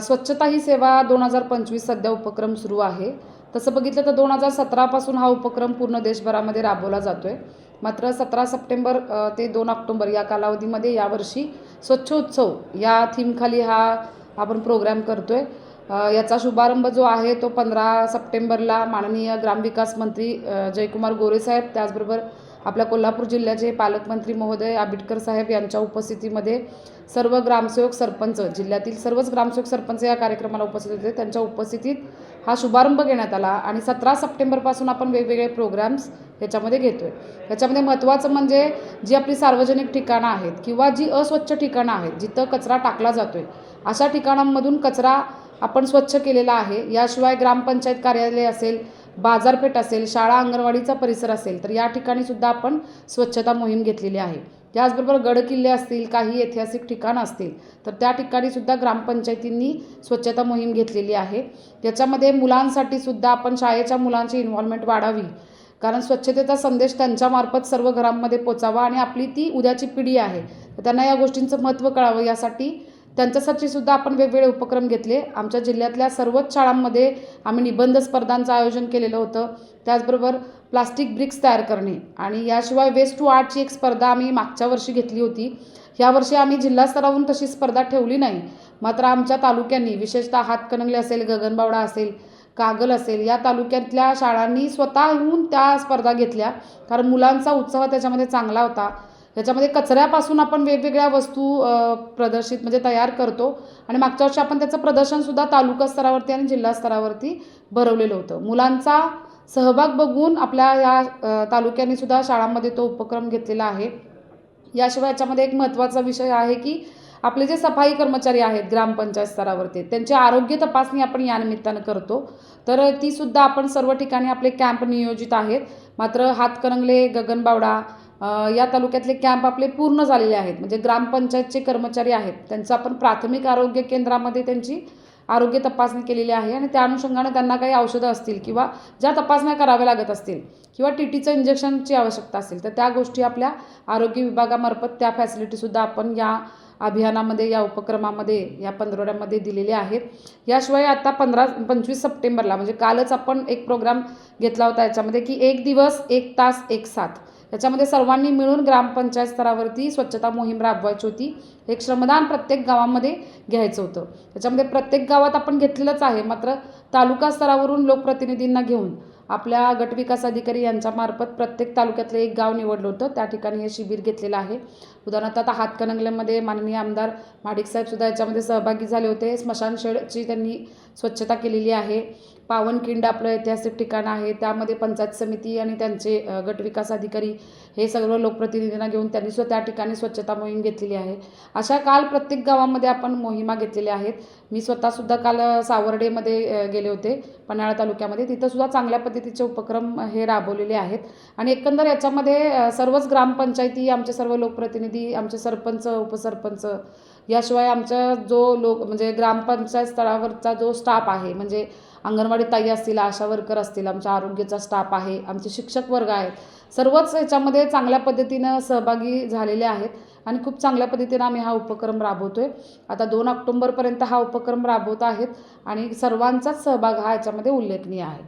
स्वच्छता ही सेवा दोन हजार पंचवीस सध्या उपक्रम सुरू आहे. तसं बघितलं तर दोन हजार सतरापासून हा उपक्रम पूर्ण देशभरामध्ये राबवला जातो आहे मात्र सतरा सप्टेंबर ते दोन ऑक्टोंबर या कालावधीमध्ये यावर्षी स्वच्छ उत्सव या थीमखाली हा आपण प्रोग्राम करतो आहे याचा शुभारंभ जो आहे तो पंधरा सप्टेंबरला माननीय ग्रामविकास मंत्री जयकुमार गोरेसाहेब त्याचबरोबर आपल्या कोल्हापूर जिल्ह्याचे पालकमंत्री महोदय आबिटकर साहेब यांच्या उपस्थितीमध्ये सर्व ग्रामसेवक सरपंच जिल्ह्यातील सर्वच ग्रामसेवक सरपंच या कार्यक्रमाला उपस्थित होते. त्यांच्या उपस्थितीत हा शुभारंभ घेण्यात आला आणि सतरा सप्टेंबरपासून आपण वेगवेगळे प्रोग्राम्स ह्याच्यामध्ये घेतो आहे याच्यामध्ये महत्त्वाचं म्हणजे जी आपली सार्वजनिक ठिकाणं आहेत किंवा जी अस्वच्छ ठिकाणं आहेत जिथं कचरा टाकला जातो आहे अशा ठिकाणांमधून कचरा आपण स्वच्छ केलेला आहे. याशिवाय ग्रामपंचायत कार्यालय असेल बाजारपेठ असेल शाळा अंगणवाडीचा परिसर असेल तर या ठिकाणी सुद्धा आपण स्वच्छता मोहीम घेतलेली आहे. त्याचबरोबर गडकिल्ले असतील काही ऐतिहासिक ठिकाणं असतील तर त्या ठिकाणी सुद्धा ग्रामपंचायतींनी स्वच्छता मोहीम घेतलेली आहे. याच्यामध्ये मुलांसाठी सुद्धा आपण शाळेच्या मुलांची इन्व्हॉल्वमेंट वाढावी कारण स्वच्छतेचा संदेश त्यांच्यामार्फत सर्व घरांमध्ये पोचावा आणि आपली ती उद्याची पिढी आहे. तर त्यांना या गोष्टींचं महत्त्व कळावं यासाठी त्यांच्यासाठी सुद्धा आपण वेगवेगळे उपक्रम घेतले. आमच्या जिल्ह्यातल्या सर्वच शाळांमध्ये आम्ही निबंध स्पर्धांचं आयोजन केलेलं होतं. त्याचबरोबर प्लास्टिक ब्रिक्स तयार करणे आणि याशिवाय वेस्ट टू आर्टची एक स्पर्धा आम्ही मागच्या वर्षी घेतली होती. यावर्षी आम्ही जिल्हा स्तरावरून तशी स्पर्धा ठेवली नाही. मात्र आमच्या तालुक्यांनी विशेषतः हातकणंगले असेल गगनबावडा असेल कागल असेल या तालुक्यातल्या शाळांनी स्वतः येऊन त्या स्पर्धा घेतल्या. कारण मुलांचा उत्साह त्याच्यामध्ये चांगला होता. त्याच्यामध्ये कचऱ्यापासून आपण वेगवेगळ्या वस्तू प्रदर्शित म्हणजे तयार करतो. आणि मागच्या वर्षी आपण त्याचं प्रदर्शनसुद्धा तालुका स्तरावरती आणि जिल्हा स्तरावरती भरवलेलं होतं. मुलांचा सहभाग बघून आपल्या या अ, तालुक्यांनी सुद्धा शाळांमध्ये तो उपक्रम घेतलेला आहे. याशिवाय याच्यामध्ये एक महत्त्वाचा विषय आहे की आपले जे सफाई कर्मचारी आहेत ग्रामपंचायत स्तरावरती त्यांची आरोग्य तपासणी आपण या निमित्तानं करतो. तर तीसुद्धा आपण सर्व ठिकाणी आपले कॅम्प नियोजित आहेत. मात्र हातकणंगले गगनबावडा या तालुक्यातले कॅम्प आपले पूर्ण झालेले आहेत. म्हणजे ग्रामपंचायतचे कर्मचारी आहेत. त्यांचं आपण प्राथमिक आरोग्य केंद्रामध्ये त्यांची आरोग्य तपासणी केलेली आहे आणि त्या अनुषंगाने त्यांना काही औषधं असतील किंवा ज्या तपासण्या कराव्या लागत असतील किंवा टी टीचं इंजेक्शनची आवश्यकता असेल तर त्या गोष्टी आपल्या आरोग्य विभागामार्फत त्या फॅसिलिटीसुद्धा आपण या अभियानामध्ये या उपक्रमामध्ये या पंधरवड्यामध्ये दिलेले आहेत. याशिवाय आता पंधरा पंचवीस सप्टेंबरला म्हणजे कालच आपण एक प्रोग्राम घेतला होता याच्यामध्ये की एक दिवस एक तास एक साथ. याच्यामध्ये सर्वांनी मिळून ग्रामपंचायत स्तरावरती स्वच्छता मोहीम राबवायची होती. एक श्रमदान प्रत्येक गावामध्ये घ्यायचं होतं. त्याच्यामध्ये प्रत्येक गावात आपण घेतलेलंच आहे. मात्र तालुका स्तरावरून लोकप्रतिनिधींना घेऊन आपल्या गटविकास अधिकारी यांच्यामार्फत प्रत्येक तालुक्यातलं एक गाव निवडलं होतं. त्या ठिकाणी हे शिबिर घेतलेलं आहे. उदाहरणार्थ आता हातकणंगल्यामध्ये माननीय आमदार माडिकसाहेबसुद्धा याच्यामध्ये सहभागी झाले होते. स्मशानशेडची त्यांनी स्वच्छता केलेली आहे. पावनखिंड आपलं ऐतिहासिक ठिकाण आहे. त्यामध्ये पंचायत समिती आणि त्यांचे गटविकास अधिकारी हे सर्व लोकप्रतिनिधींना घेऊन त्यांनी सुद्धा त्या ठिकाणी स्वच्छता मोहीम घेतलेली आहे. अशा काल प्रत्येक गावामध्ये आपण मोहिमा घेतलेल्या आहेत. मी स्वतःसुद्धा काल सावर्डेमध्ये गेले होते पन्हाळा तालुक्यामध्ये. तिथंसुद्धा चांगल्या पद्धतीचे उपक्रम हे राबवलेले आहेत. आणि एकंदर याच्यामध्ये सर्वच ग्रामपंचायती आमचे सर्व लोकप्रतिनिधी आमचे सरपंच उपसरपंच याशिवाय आमचा जो लोक म्हणजे ग्रामपंचायत स्तरावरचा जो स्टाफ आहे म्हणजे अंगणवाडी ताई असतील आशा वर्कर असतील आमच्या आरोग्याचा स्टाफ आहे आमचे शिक्षक वर्ग आहेत सर्वच याच्यामध्ये चांगल्या पद्धतीनं सहभागी झालेले आहेत. आणि खूप चांगल्या पद्धतीनं आम्ही हा उपक्रम राबवतो आहे आता दोन ऑक्टोंबरपर्यंत हा उपक्रम राबवत आहेत आणि सर्वांचाच सहभाग हा याच्यामध्ये उल्लेखनीय आहे.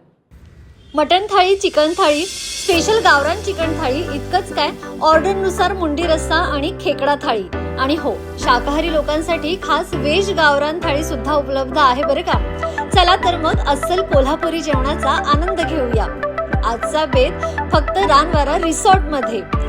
Mutton thali chicken thali special गावरान चिकन थाळी इतकंच काय? ऑर्डरनुसार मुंडी रस्सा आणि खेकडा थाळी. आणि हो शाकाहारी लोकांसाठी खास वेज गावरान थाळी सुद्धा उपलब्ध आहे बरं का? चला तर मग अस्सल कोल्हापुरी जेवणाचा आनंद घेऊया. आजचा बेत फक्त रानवारा रिसॉर्टमध्ये